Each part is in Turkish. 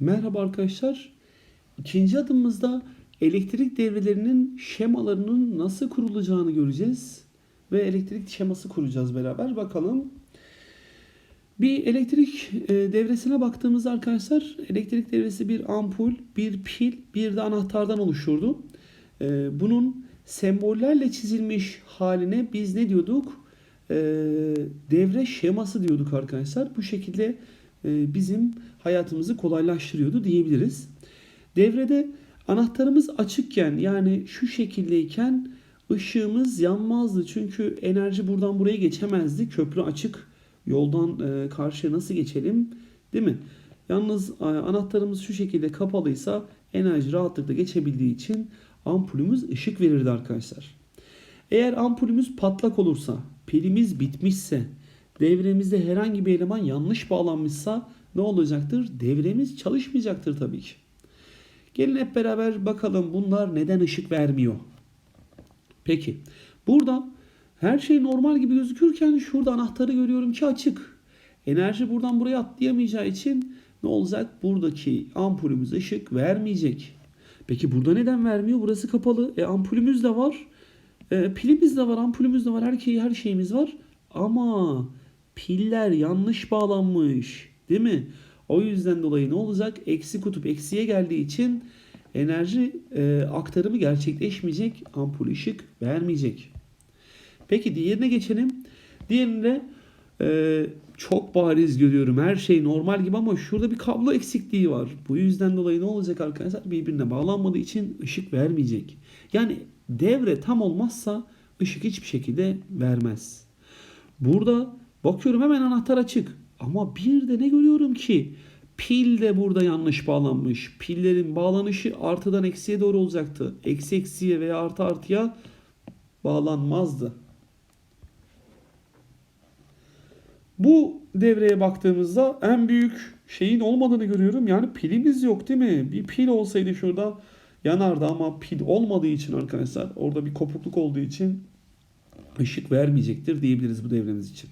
Merhaba arkadaşlar. İkinci adımımızda elektrik devrelerinin şemalarının nasıl kurulacağını göreceğiz. Ve elektrik şeması kuracağız beraber. Bakalım. Bir elektrik e, devresine baktığımızda arkadaşlar elektrik devresi bir ampul, bir pil, bir de anahtardan oluşurdu. E, Bunun sembollerle çizilmiş haline biz ne diyorduk? E, Devre şeması diyorduk arkadaşlar. Bu şekilde bizim hayatımızı kolaylaştırıyordu diyebiliriz. Devrede anahtarımız açıkken yani şu şekildeyken ışığımız yanmazdı. Çünkü enerji buradan buraya geçemezdi. Köprü açık. Yoldan e, karşıya nasıl geçelim? Değil mi? Yalnız e, anahtarımız şu şekilde kapalıysa enerji rahatlıkla geçebildiği için ampulümüz ışık verirdi arkadaşlar. Eğer ampulümüz patlak olursa, pilimiz bitmişse, devremizde herhangi bir eleman yanlış bağlanmışsa ne olacaktır? Devremiz çalışmayacaktır tabii ki. Gelin hep beraber bakalım bunlar neden ışık vermiyor. Peki burada her şey normal gibi gözükürken şurada anahtarı görüyorum ki açık. Enerji buradan buraya atlayamayacağı için ne olacak? Buradaki ampulümüz ışık vermeyecek. Peki burada neden vermiyor? Burası kapalı. E ampulümüz de var. E, pilimiz de var, ampulümüz de var, her, şey, her şeyimiz var. Ama piller yanlış bağlanmış. Değil mi? O yüzden dolayı ne olacak? Eksi kutup eksiye geldiği için enerji e, aktarımı gerçekleşmeyecek. Ampul ışık vermeyecek. Peki diğerine geçelim. Diğerinde e, çok bariz görüyorum. Her şey normal gibi ama şurada bir kablo eksikliği var. Bu yüzden dolayı ne olacak arkadaşlar? Birbirine bağlanmadığı için ışık vermeyecek. Yani devre tam olmazsa ışık hiçbir şekilde vermez. Burada bakıyorum hemen anahtar açık. Ama bir de ne görüyorum ki? Pil de burada yanlış bağlanmış. Pillerin bağlanışı artıdan eksiye doğru olacaktı. Eksi eksiye veya artı artıya bağlanmazdı. Bu devreye baktığımızda en büyük şeyin olmadığını görüyorum. Yani pilimiz yok değil mi? Bir pil olsaydı şurada yanardı ama pil olmadığı için arkadaşlar orada bir kopukluk olduğu için ışık vermeyecektir diyebiliriz bu devremiz için.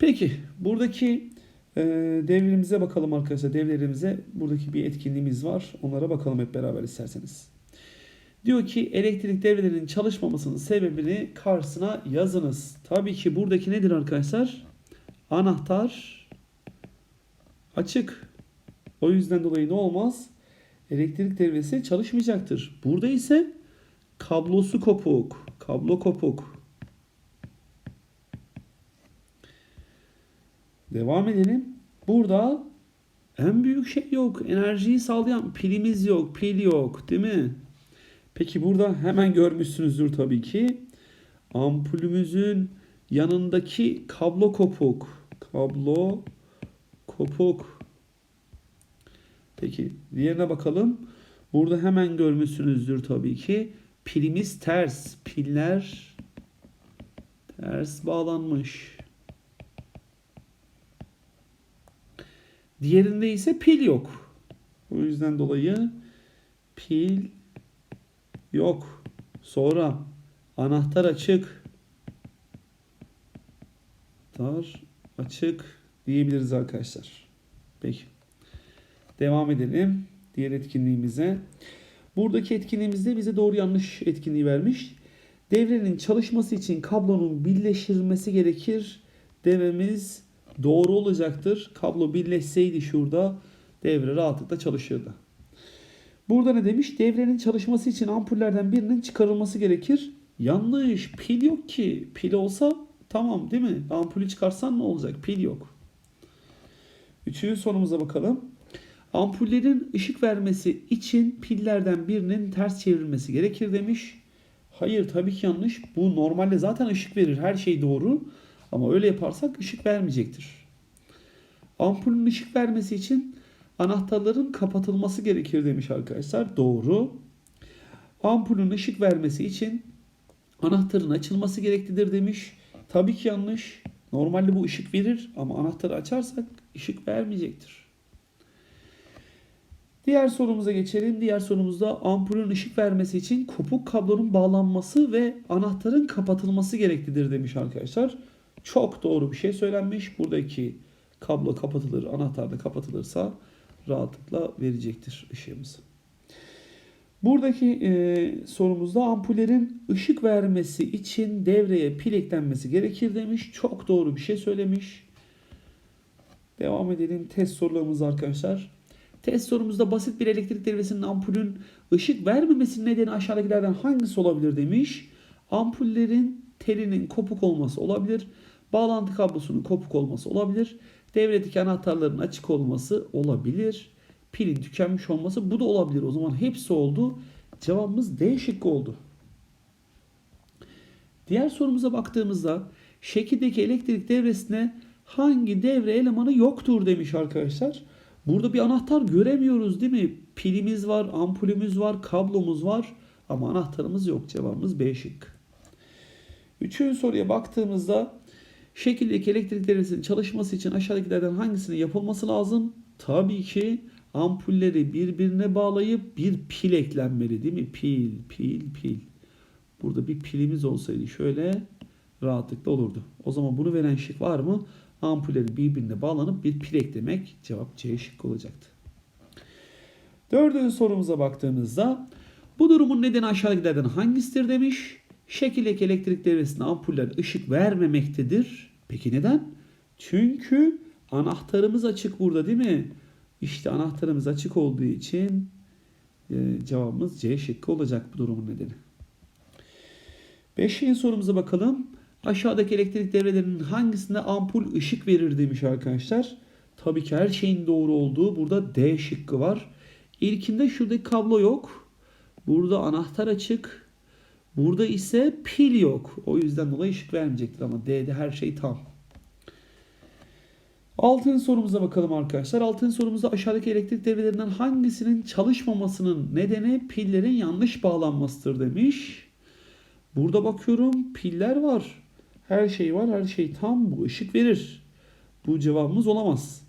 Peki buradaki e, devremize bakalım arkadaşlar. Devlerimize buradaki bir etkinliğimiz var. Onlara bakalım hep beraber isterseniz. Diyor ki elektrik devrelerinin çalışmamasının sebebini karşısına yazınız. Tabii ki buradaki nedir arkadaşlar? Anahtar açık. O yüzden dolayı ne olmaz? Elektrik devresi çalışmayacaktır. Burada ise kablosu kopuk. Kablo kopuk. Devam edelim. Burada en büyük şey yok. Enerjiyi sağlayan pilimiz yok. Pil yok değil mi? Peki burada hemen görmüşsünüzdür tabii ki. Ampulümüzün yanındaki kablo kopuk. Kablo kopuk. Peki diğerine bakalım. Burada hemen görmüşsünüzdür tabii ki. Pilimiz ters. Piller ters bağlanmış. Diğerinde ise pil yok. O yüzden dolayı pil yok. Sonra anahtar açık. Anahtar açık diyebiliriz arkadaşlar. Peki. Devam edelim diğer etkinliğimize. Buradaki etkinliğimizde bize doğru yanlış etkinliği vermiş. Devrenin çalışması için kablonun birleştirilmesi gerekir. Devremiz doğru olacaktır. Kablo birleşseydi şurada devre rahatlıkla çalışırdı. Burada ne demiş? Devrenin çalışması için ampullerden birinin çıkarılması gerekir. Yanlış. Pil yok ki. Pil olsa tamam değil mi? Ampulü çıkarsan ne olacak? Pil yok. Üçüncü sorumuza bakalım. Ampullerin ışık vermesi için pillerden birinin ters çevrilmesi gerekir demiş. Hayır tabii ki yanlış. Bu normalde zaten ışık verir. Her şey doğru. Ama öyle yaparsak ışık vermeyecektir. Ampulün ışık vermesi için anahtarların kapatılması gerekir demiş arkadaşlar. Doğru. Ampulün ışık vermesi için anahtarın açılması gereklidir demiş. Tabii ki yanlış. Normalde bu ışık verir ama anahtarı açarsak ışık vermeyecektir. Diğer sorumuza geçelim. Diğer sorumuzda ampulün ışık vermesi için kopuk kablonun bağlanması ve anahtarın kapatılması gereklidir demiş arkadaşlar. Çok doğru bir şey söylenmiş. Buradaki kablo kapatılır, anahtar da kapatılırsa rahatlıkla verecektir ışığımızı. Buradaki e, sorumuzda ampullerin ışık vermesi için devreye pil eklenmesi gerekir demiş. Çok doğru bir şey söylemiş. Devam edelim test sorularımız arkadaşlar. Test sorumuzda basit bir elektrik devresinin ampulün ışık vermemesinin nedeni aşağıdakilerden hangisi olabilir demiş. Ampullerin telinin kopuk olması olabilir. Bağlantı kablosunun kopuk olması olabilir. Devredeki anahtarların açık olması olabilir. Pilin tükenmiş olması bu da olabilir. O zaman hepsi oldu. Cevabımız D şıkkı oldu. Diğer sorumuza baktığımızda şekildeki elektrik devresine hangi devre elemanı yoktur demiş arkadaşlar. Burada bir anahtar göremiyoruz değil mi? Pilimiz var, ampulümüz var, kablomuz var ama anahtarımız yok. Cevabımız B şık. Üçüncü soruya baktığımızda şekildeki elektrik devresinin çalışması için aşağıdakilerden hangisinin yapılması lazım? Tabii ki ampulleri birbirine bağlayıp bir pil eklenmeli değil mi? Pil, pil, pil. Burada bir pilimiz olsaydı şöyle rahatlıkla olurdu. O zaman bunu veren şık var mı? Ampulleri birbirine bağlanıp bir pil eklemek cevap C şıkkı olacaktı. Dördüncü sorumuza baktığımızda bu durumun nedeni aşağıdakilerden hangisidir demiş. Şekildeki elektrik devresinde ampuller ışık vermemektedir. Peki neden? Çünkü anahtarımız açık burada değil mi? İşte anahtarımız açık olduğu için e, cevabımız C şıkkı olacak bu durumun nedeni. Beşinci sorumuza bakalım. Aşağıdaki elektrik devrelerinin hangisinde ampul ışık verir demiş arkadaşlar. Tabii ki her şeyin doğru olduğu burada D şıkkı var. İlkinde şuradaki kablo yok. Burada anahtar açık. Burada ise pil yok. O yüzden dolayı ışık vermeyecektir ama D'de her şey tam. Altıncı sorumuza bakalım arkadaşlar. Altıncı sorumuzda aşağıdaki elektrik devrelerinden hangisinin çalışmamasının nedeni pillerin yanlış bağlanmasıdır demiş. Burada bakıyorum piller var. Her şey var, her şey tam. Bu ışık verir. Bu cevabımız olamaz.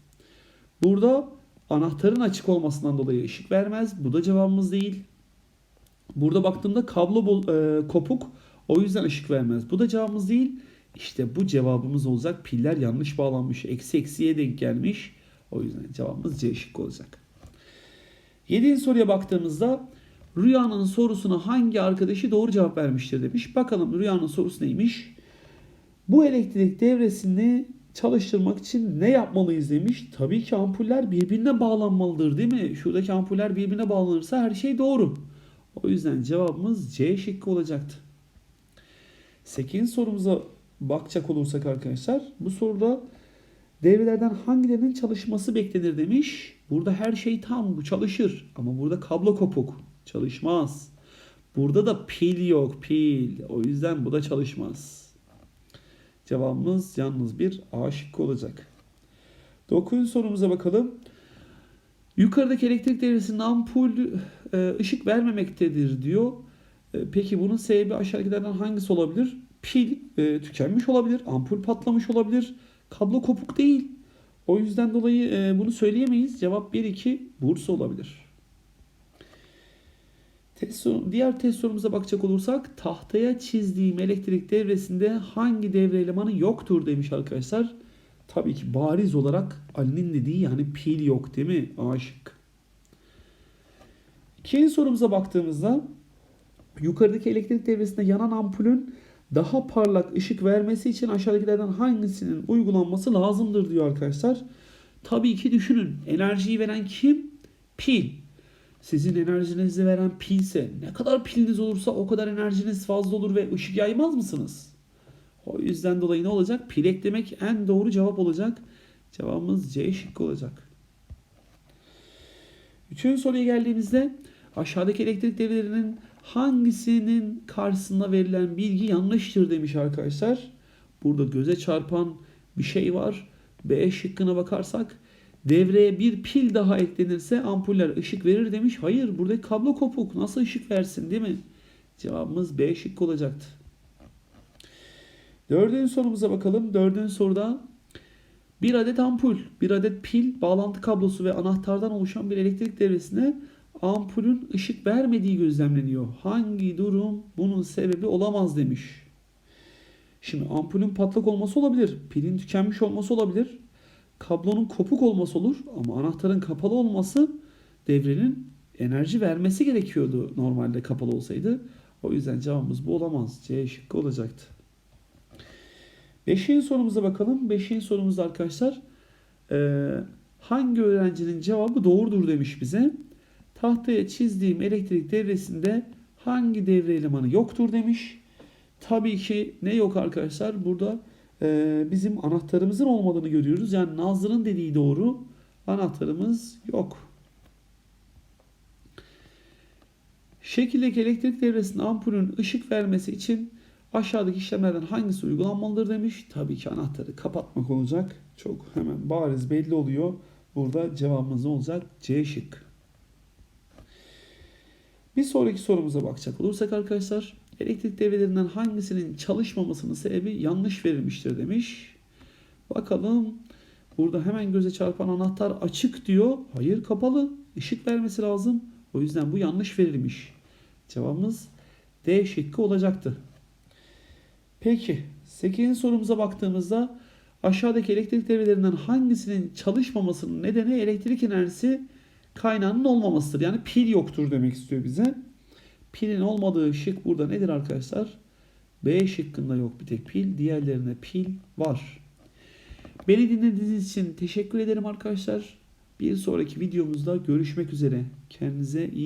Burada anahtarın açık olmasından dolayı ışık vermez. Bu da cevabımız değil. Burada baktığımda kablo bol, e, kopuk. O yüzden ışık vermez. Bu da cevabımız değil. İşte bu cevabımız olacak. Piller yanlış bağlanmış. Eksi eksiye denk gelmiş. O yüzden cevabımız C şıkkı olacak. Yedinci soruya baktığımızda Rüyanın sorusuna hangi arkadaşı doğru cevap vermiştir demiş. Bakalım Rüyanın sorusu neymiş? Bu elektrik devresini çalıştırmak için ne yapmalıyız demiş. Tabii ki ampuller birbirine bağlanmalıdır değil mi? Şuradaki ampuller birbirine bağlanırsa her şey doğru. O yüzden cevabımız C şıkkı olacaktı. 8. sorumuza bakacak olursak arkadaşlar bu soruda devrelerden hangilerinin çalışması beklenir demiş. Burada her şey tam bu çalışır ama burada kablo kopuk çalışmaz. Burada da pil yok pil o yüzden bu da çalışmaz. Cevabımız yalnız bir A şıkkı olacak. 9. sorumuza bakalım. Yukarıdaki elektrik devresinin ampul e, ışık vermemektedir diyor. E, peki bunun sebebi aşağıdakilerden hangisi olabilir? Pil e, tükenmiş olabilir, ampul patlamış olabilir, kablo kopuk değil. O yüzden dolayı bunu söyleyemeyiz. Cevap 1-2 Bursa olabilir. Test soru, diğer test sorumuza bakacak olursak tahtaya çizdiğim elektrik devresinde hangi devre elemanı yoktur demiş arkadaşlar. Tabii ki bariz olarak Ali'nin dediği yani pil yok değil mi? Aşık. İkinci sorumuza baktığımızda yukarıdaki elektrik devresinde yanan ampulün daha parlak ışık vermesi için aşağıdakilerden hangisinin uygulanması lazımdır diyor arkadaşlar. Tabii ki düşünün. Enerjiyi veren kim? Pil. Sizin enerjinizi veren pilse ne kadar piliniz olursa o kadar enerjiniz fazla olur ve ışık yaymaz mısınız? O yüzden dolayı ne olacak? Pil eklemek en doğru cevap olacak. Cevabımız C şıkkı olacak. Üçüncü soruya geldiğimizde aşağıdaki elektrik devrelerinin hangisinin karşısında verilen bilgi yanlıştır demiş arkadaşlar. Burada göze çarpan bir şey var. B şıkkına bakarsak devreye bir pil daha eklenirse ampuller ışık verir demiş. Hayır burada kablo kopuk. Nasıl ışık versin değil mi? Cevabımız B şıkkı olacaktı. Dördüncü sorumuza bakalım. Dördüncü soruda bir adet ampul, bir adet pil, bağlantı kablosu ve anahtardan oluşan bir elektrik devresine ampulün ışık vermediği gözlemleniyor. Hangi durum bunun sebebi olamaz demiş. Şimdi ampulün patlak olması olabilir. Pilin tükenmiş olması olabilir. kablonun kopuk olması olur ama anahtarın kapalı olması devrenin enerji vermesi gerekiyordu normalde kapalı olsaydı. O yüzden cevabımız bu olamaz. C şıkkı olacaktı. Beşinci sorumuza bakalım. Beşinci sorumuzda arkadaşlar eee, hangi öğrencinin cevabı doğrudur demiş bize. Tahtaya çizdiğim elektrik devresinde hangi devre elemanı yoktur demiş. Tabii ki ne yok arkadaşlar? Burada eee, bizim anahtarımızın olmadığını görüyoruz. Yani Nazlı'nın dediği doğru. Anahtarımız yok. Şekildeki elektrik devresinde ampulün ışık vermesi için aşağıdaki işlemlerden hangisi uygulanmalıdır demiş. Tabii ki anahtarı kapatmak olacak. Çok hemen bariz belli oluyor. Burada cevabımız olacak? C şık. Bir sonraki sorumuza bakacak olursak arkadaşlar elektrik devrelerinden hangisinin çalışmamasının sebebi yanlış verilmiştir demiş. Bakalım burada hemen göze çarpan anahtar açık diyor. Hayır kapalı. Işık vermesi lazım. O yüzden bu yanlış verilmiş. Cevabımız D şıkkı olacaktı. Peki 8. sorumuza baktığımızda aşağıdaki elektrik devrelerinden hangisinin çalışmamasının nedeni elektrik enerjisi kaynağının olmamasıdır. Yani pil yoktur demek istiyor bize. Pilin olmadığı şık burada nedir arkadaşlar? B şıkkında yok bir tek pil. Diğerlerinde pil var. Beni dinlediğiniz için teşekkür ederim arkadaşlar. Bir sonraki videomuzda görüşmek üzere. Kendinize iyi